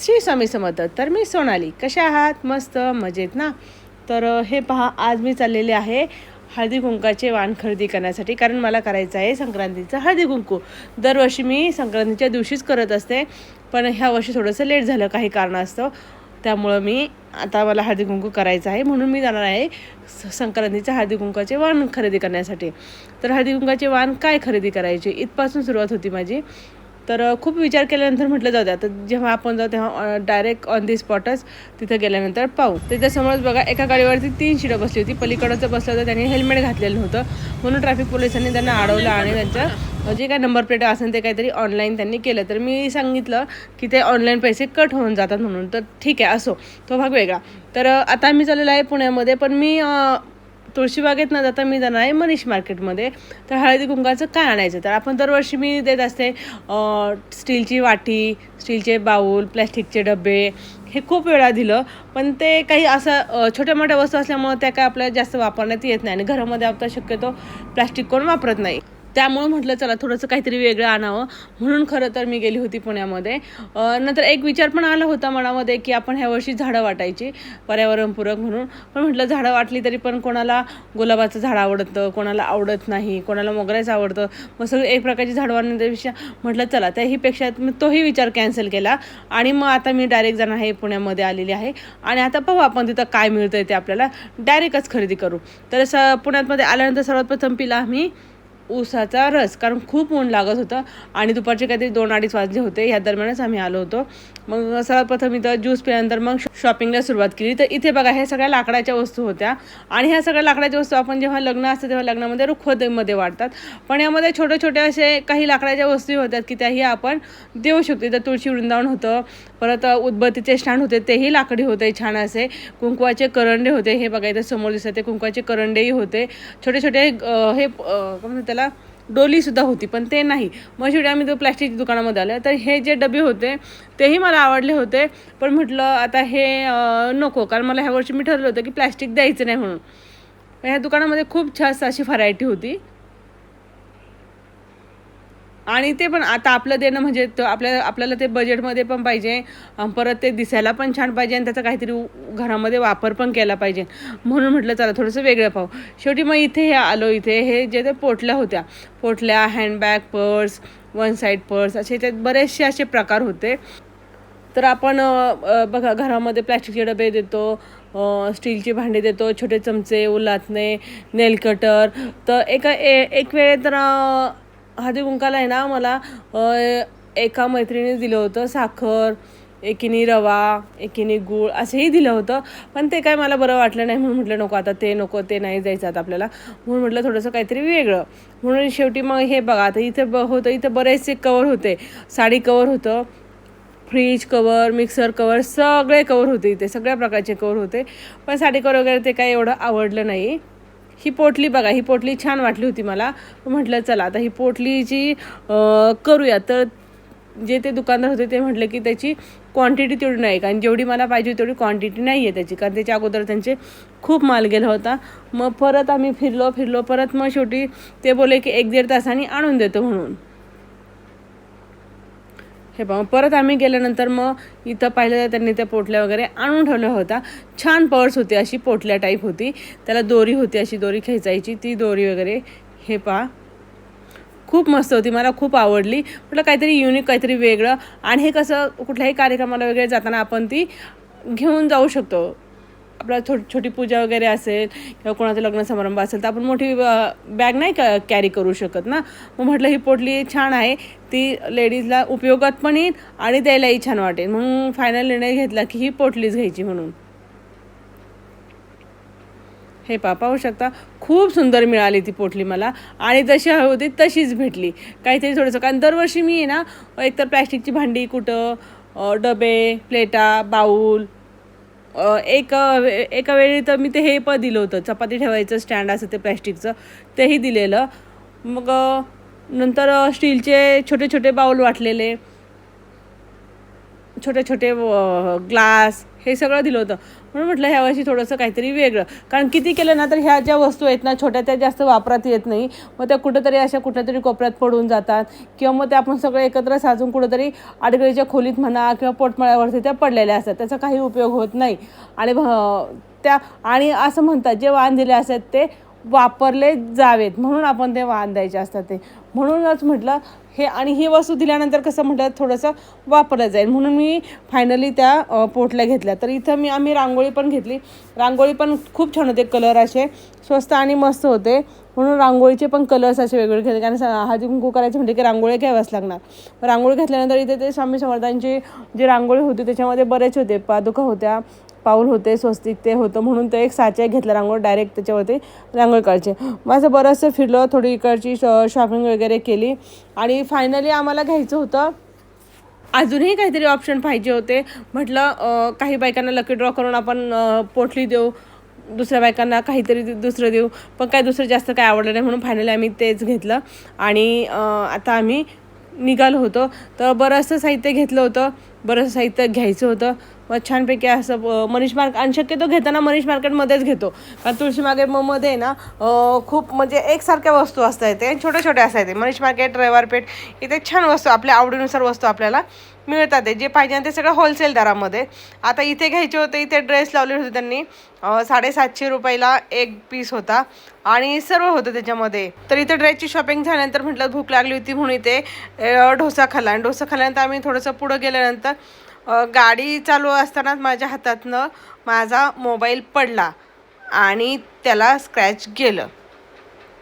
श्री स्वामी समर्थ. तर मी सोनाली. कशा आहात? मस्त मजेत ना? तर हे पहा आज मी चाललेले आहे हळदी कुंकाचे वाण खरेदी करण्यासाठी कारण मला करायचं आहे संक्रांतीचं हळदी कुंकू. दरवर्षी मी संक्रांतीच्या दिवशीच करत असते पण ह्या वर्षी थोडंसं लेट झालं काही कारणास्तव. त्यामुळं मी आता मला हळदी कुंकू करायचं आहे म्हणून मी जाणार आहे संक्रांतीच्या हळदी कुंकाचे वाण खरेदी करण्यासाठी. तर हळदी कुंकाचे वाण काय खरेदी करायचे? इथपासून सुरुवात होती माझी. तर खूप विचार केल्यानंतर म्हटलं जाऊ द्या. तर जेव्हा आपण जाऊ तेव्हा डायरेक्ट ऑन दी स्पॉटच तिथं गेल्यानंतर पाहू. त्याच्यासमोरच बघा एका गाडीवरती तीन शिडं बसली होती. पलीकडचं बसलं होतं त्यांनी हेल्मेट घातलेलं होतं. म्हणून ट्रॅफिक पोलिसांनी त्यांना अडवलं आणि त्यांचं जे काय नंबर प्लेट असेल ते काहीतरी ऑनलाईन त्यांनी केलं. तर मी सांगितलं की ते ऑनलाईन पैसे कट होऊन जातात म्हणून. तर ठीक आहे असो. तो भाग वेगळा. तर आता मी चाललेलो आहे पुण्यामध्ये. पण मी तुळशीबागेत न जाता मी जाणार आहे मनीष मार्केटमध्ये. तर हळदी कुंकाचं काय आणायचं? तर आपण दरवर्षी मी देत असते स्टीलची वाटी स्टीलचे बाऊल प्लॅस्टिकचे डबे हे खूप वेळा दिलं. पण ते काही असं छोट्या मोठ्या वस्तू असल्यामुळं त्या काय आपल्याला जास्त वापरण्यात येत नाही आणि घरामध्ये आपण शक्यतो प्लॅस्टिक कोण वापरत नाही. त्यामुळं म्हटलं चला थोडंसं काहीतरी वेगळं आणावं. म्हणून खरं तर मी गेली होती पुण्यामध्ये. नंतर एक विचार पण आला होता मनामध्ये की आपण ह्या वर्षी झाडं वाटायची पर्यावरणपूरक म्हणून. पण म्हटलं झाडं वाटली तरी पण कोणाला गुलाबाचं झाड आवडतं कोणाला आवडत नाही कोणाला मोगऱ्याचं आवडतं मग सगळं एक प्रकारची झाडं वाढण्यापेक्षा म्हटलं चला त्याहीपेक्षा मी तोही विचार कॅन्सल केला आणि मग आता मी डायरेक्ट जाणार आहे पुण्यामध्ये आलेली आहे. आणि आता पाहू आपण तिथं काय मिळतं ते आपल्याला डायरेक्टच खरेदी करू. तर स पुण्यामध्ये आल्यानंतर सर्वात प्रथम पिला आम्ही ऊसाचा रस कारण खूप ऊन लागत होतं आणि दुपारचे काहीतरी दोन अडीच वाजले होते. ह्या दरम्यानच आम्ही आलो होतो. मग सर्वप्रथम इथं ज्यूस पिल्यानंतर मग शॉपिंगला सुरुवात केली. तर इथे बघा हे सगळ्या लाकडाच्या वस्तू होत्या. आणि ह्या सगळ्या लाकडाच्या वस्तू आपण जेव्हा लग्न असतं तेव्हा लग्नामध्ये रुखवतेमध्ये वाढतात. पण यामध्ये छोटे छोटे असे काही लाकडाच्या वस्तू होत्यात की त्याही आपण देऊ शकतो. इथं तुळशी वृंदावन होतं परत उदबत्तीचे स्टँड होते तेही लाकडी होते छान असे. कुंकवाचे करंडे होते हे बघा इथं समोर दिसत ते कुंकवाचे करंडेही होते. छोटे छोटे हे काय म्हणतात त्याला? डोलीसुद्धा होती पण ते नाही. मग शेवटी आम्ही तो प्लॅस्टिकच्या दुकानामध्ये आलो तर हे जे डबे होते तेही मला आवडले होते. पण म्हटलं आता हे नको कारण मला ह्या वर्षी मी ठरलं होतं की प्लॅस्टिक द्यायचं नाही म्हणून. ह्या दुकानामध्ये खूप छान अशी व्हरायटी होती. आणि ते पण आता आपलं देणं म्हणजे आपल्या आपल्याला ते बजेटमध्ये पण पाहिजे. परत ते दिसायला पण छान पाहिजे आणि त्याचा काहीतरी घरामध्ये वापर पण केला पाहिजे. म्हणून म्हटलं चला थोडंसं वेगळं पाहू. शेवटी मग इथे हे आलो इथे हे जे ते पोटल्या होत्या. पोटल्या handbag purse one side purse असे त्यात बरेचसे असे प्रकार होते. तर आपण बघा घरामध्ये प्लॅस्टिकचे डबे देतो स्टीलची भांडी देतो छोटे चमचे उलातणे नेल कटर. तर एका ए एक वेळे तर हळदी कुंकाला आहे ना मला एका मैत्रिणीने दिलं होतं साखर एकीने रवा एकीने गूळ असंही दिलं होतं. पण ते काय मला बरं वाटलं नाही म्हणून म्हटलं नको आता ते नको ते नाही जायचं आता आपल्याला. म्हणून म्हटलं थोडंसं काहीतरी वेगळं. म्हणून शेवटी मग हे बघा आता इथं ब होतं इथं बरेचसे कवर होते. साडी कवर होतं फ्रीज कवर मिक्सर कवर सगळे कवर होते इथे सगळ्या प्रकारचे कवर होते. पण साडी कवर वगैरे ते काही एवढं आवडलं नाही. ही पोटली बघा ही पोटली छान वाटली होती मला. म्हटलं चला आता ही पोटलीची अं, करूया. तर जे ते दुकानदार होते ते म्हटले की त्याची क्वांटिटी तेवढी नाही कारण जेवढी मला पाहिजे तेवढी क्वांटिटी नाही आहे त्याची कारण त्याच्या अगोदर त्यांचे खूप माल गेला होता. मग परत आम्ही फिरलो फिरलो परत मग शेवटी ते बोले की एक दीड तासाने आणून देतो म्हणून. हे पहा परत आम्ही गेल्यानंतर मग इथं पाहिलं तर त्यांनी त्या पोटल्या वगैरे आणून ठेवल्या होत्या. छान पर्स होती अशी पोटल्या टाईप होती. त्याला दोरी होती अशी दोरी खेचायची. ती दोरी वगैरे हे पहा. खूप मस्त होती मला खूप आवडली. म्हटलं काहीतरी युनिक काहीतरी वेगळं. आणि हे कसं कुठल्याही कार्यक्रमाला वगैरे जाताना आपण ती घेऊन जाऊ शकतो. आपला छो छोटी पूजा वगैरे असेल किंवा कोणाचा लग्न समारंभ असेल तर आपण मोठी बॅग नाही क कॅरी करू शकत ना? मग म्हटलं ही पोटली छान आहे ती लेडीजला उपयोगात पण येईल आणि द्यायलाही छान वाटेल. म्हणून फायनल निर्णय घेतला की ही पोटलीच घ्यायची म्हणून. हे पा पाहू शकता खूप सुंदर मिळाली ती पोटली मला आणि जशी हवी होती तशीच भेटली. काहीतरी थोडंसं कारण दरवर्षी मी आहे ना एकतर प्लॅस्टिकची भांडी कुठं डबे प्लेटा बाऊल एक एका वेळी तर मी ते हे पण दिलं होतं. चपाती ठेवायचं स्टँड असं ते प्लॅस्टिकचं तेही दिलेलं. मग नंतर स्टीलचे छोटे छोटे बाऊल वाटलेले. छोटे छोटे ग्लास हे सगळं दिलं होतं. म्हणून म्हटलं ह्या वर्षी थोडंसं काहीतरी वेगळं. कारण किती केलं ना तर ह्या ज्या वस्तू आहेत ना छोट्या त्या जास्त वापरात येत नाही. मग त्या कुठंतरी अशा कुठेतरी कोपऱ्यात पडून जातात. किंवा मग त्या आपण सगळं एकत्र साजून कुठंतरी आडगळीच्या खोलीत म्हणा किंवा पोटमाळ्यावरती त्या पडलेल्या असतात. त्याचा काही उपयोग होत नाही. आणि त्या आणि असं म्हणतात जे वाण दिले असतात ते वापरले जावेत. म्हणून आपण ते वाहन द्यायचे असतात ते. म्हणूनच म्हटलं हे आणि ही वस्तू दिल्यानंतर कसं म्हटलं थोडंसं वापरलं जाईल. म्हणून मी फायनली त्या पोटल्या घेतल्या. तर इथं मी आम्ही रांगोळी पण घेतली. रांगोळी पण खूप छान होते कलर असे. स्वस्त आणि मस्त होते. म्हणून रांगोळीचे पण कलर्स असे वेगवेगळे घेतले. कारण हळदी कुंकू करायचे म्हणजे की रांगोळी घ्याव्याच लागणार. रांगोळी घातल्यानंतर इथे ते स्वामी समर्थांची जी रांगोळी होती त्याच्यामध्ये बरेच होते. पादुका होत्या. पाऊल होते स्वस्तिक ते होतं म्हणून ते एक साचे घेतलं रांगोळ डायरेक्ट त्याच्यावरती रांगोळ काढचे माझं बरंचसं फिरलं थोडी इकडची शॉपिंग वगैरे केली. आणि फायनली आम्हाला घ्यायचं होतं अजूनही काहीतरी ऑप्शन पाहिजे होते. म्हटलं काही बायकांना लकी ड्रॉ करून आपण पोटली देऊ. दुसऱ्या बायकांना काहीतरी दुसरं देऊ. पण काय दुसरं जास्त काय आवडलं नाही म्हणून फायनली आम्ही तेच घेतलं. आणि आता आम्ही निघालो होतो. तर बरंचसं साहित्य घेतलं होतं. बरंचसं साहित्य घ्यायचं होतं. मग छानपैकी असं मनीष मार्क आणि शक्यतो घेताना मनीष मार्केटमध्येच घेतो. कारण तुळशी मार्केटमध्ये ना खूप म्हणजे एकसारख्या वस्तू असतात. ते छोट्या छोट्या असतात. मनीष मार्केट रविवारपेठ इथे छान वस्तू आपल्या आवडीनुसार वस्तू आपल्याला मिळतात आहे. जे पाहिजे ते सगळं होलसेल दरामध्ये. आता इथे घ्यायचे होते इथे ड्रेस लावले होते त्यांनी. साडेसातशे रुपयाला एक पीस होता. आणि सर्व होतं त्याच्यामध्ये. तर इथे ड्रेसची शॉपिंग झाल्यानंतर म्हटलं भूक लागली होती म्हणून इथे डोसा खाल्ला. आणि डोसा खाल्ल्यानंतर आम्ही थोडंसं पुढं गेल्यानंतर गाडी चालू असतानाच माझ्या हातातनं माझा मोबाईल पडला. आणि त्याला स्क्रॅच गेलं.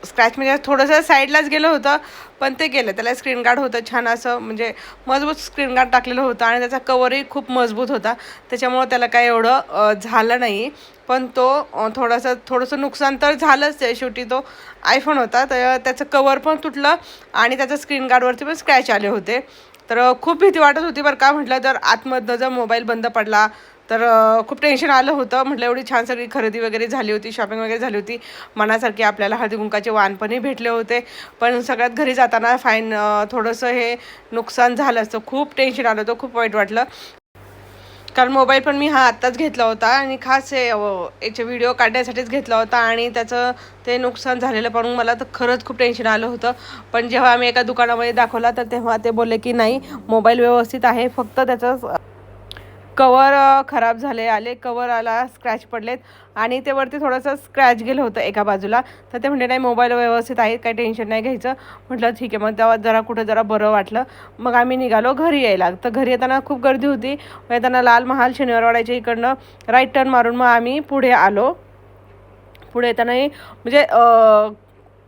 स्क्रॅच म्हणजे थोडंसं साईडलाच गेलं होतं पण ते गेलं. त्याला स्क्रीन गार्ड होतं छान असं म्हणजे मजबूत स्क्रीन गार्ड टाकलेलं होतं आणि त्याचा कवरही खूप मजबूत होता. त्याच्यामुळं त्याला काही एवढं झालं नाही. पण तो थोडंसं थोडंसं नुकसान तर झालंच आहे. शेवटी तो आयफोन होता. तर त्याचं कवर पण तुटलं आणि त्याचं स्क्रीन गार्डवरती पण स्क्रॅच आले होते. तर खूप भीती वाटत होती बरं का. म्हटलं तर आतमधनं जर मोबाईल बंद पडला तर खूप टेन्शन आलं होतं. म्हटलं एवढी छान सगळी खरेदी वगैरे झाली होती शॉपिंग वगैरे झाली होती. मनासारखी आपल्याला हळदी कुंकाचे वाणपणही भेटले होते. पण सगळ्यात घरी जाताना फाईन थोडंसं हे नुकसान झालं असतं. खूप टेन्शन आलं होतं खूप वाईट वाटलं. कारण मोबाईल पण मी हा आत्ताच घेतला होता आणि खास हे याचे व्हिडिओ काढण्यासाठीच घेतला होता आणि त्याचं ते नुकसान झालेलं पण मला तर खरंच खूप टेन्शन आलं होतं. पण जेव्हा आम्ही एका दुकानामध्ये दाखवला तर तेव्हा ते बोलले की नाही मोबाईल व्यवस्थित आहे. फक्त त्याचं कवर खराब झाले आले कवर आला स्क्रॅच पडलेत आणि ते वरती थोडंसं स्क्रॅच गेलं होतं एका बाजूला. तर ते म्हणजे नाही मोबाईल व्यवस्थित आहे काही टेन्शन नाही घ्यायचं. म्हटलं ठीक आहे. मग तेव्हा जरा कुठं जरा बरं वाटलं. मग आम्ही निघालो घरी यायला. तर घरी येताना खूप गर्दी होती. मग येताना लाल महाल शनिवारवाड्याच्या इकडनं राईट टर्न मारून मग आम्ही पुढे आलो. पुढे येतानाही म्हणजे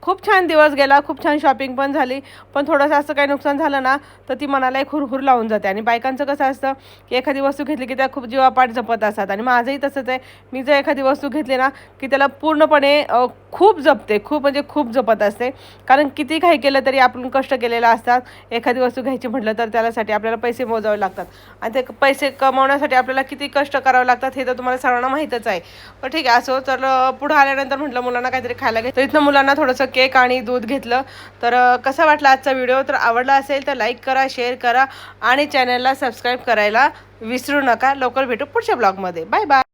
खूप छान दिवस गेला खूप छान शॉपिंग पण झाली. पण थोडंसं असं काही नुकसान झालं ना तर ती मनाला एक हुरहुर लावून जाते. आणि बायकांचं कसं असतं की एखादी वस्तू घेतली की त्या खूप जीवापाठ जपत असतात. आणि माझंही तसंच आहे. मी जर एखादी वस्तू घेतली ना की त्याला पूर्णपणे खूप जपते खूप म्हणजे खूप जपत असते. कारण किती काही केलं तरी आपण कष्ट केलेलं असतात. एखादी वस्तू घ्यायची म्हटलं तर त्यासाठी आपल्याला पैसे मोजावे लागतात. आणि ते पैसे कमवण्यासाठी आपल्याला किती कष्ट करावे लागतात हे तर तुम्हाला सर्वांना माहीतच आहे. पण ठीक आहे असो तर पुढं आल्यानंतर म्हटलं मुलांना काहीतरी खायला घे. तर इथनं मुलांना थोडंसं केक आणि दूध घेतलं. तर कसा वाटला आजचा व्हिडिओ? तर आवडला असेल तर लाईक करा शेअर करा आणि चॅनलला सबस्क्राईब करायला विसरू नका. लवकर भेटू पुढच्या ब्लॉगमध्ये. Bye bye.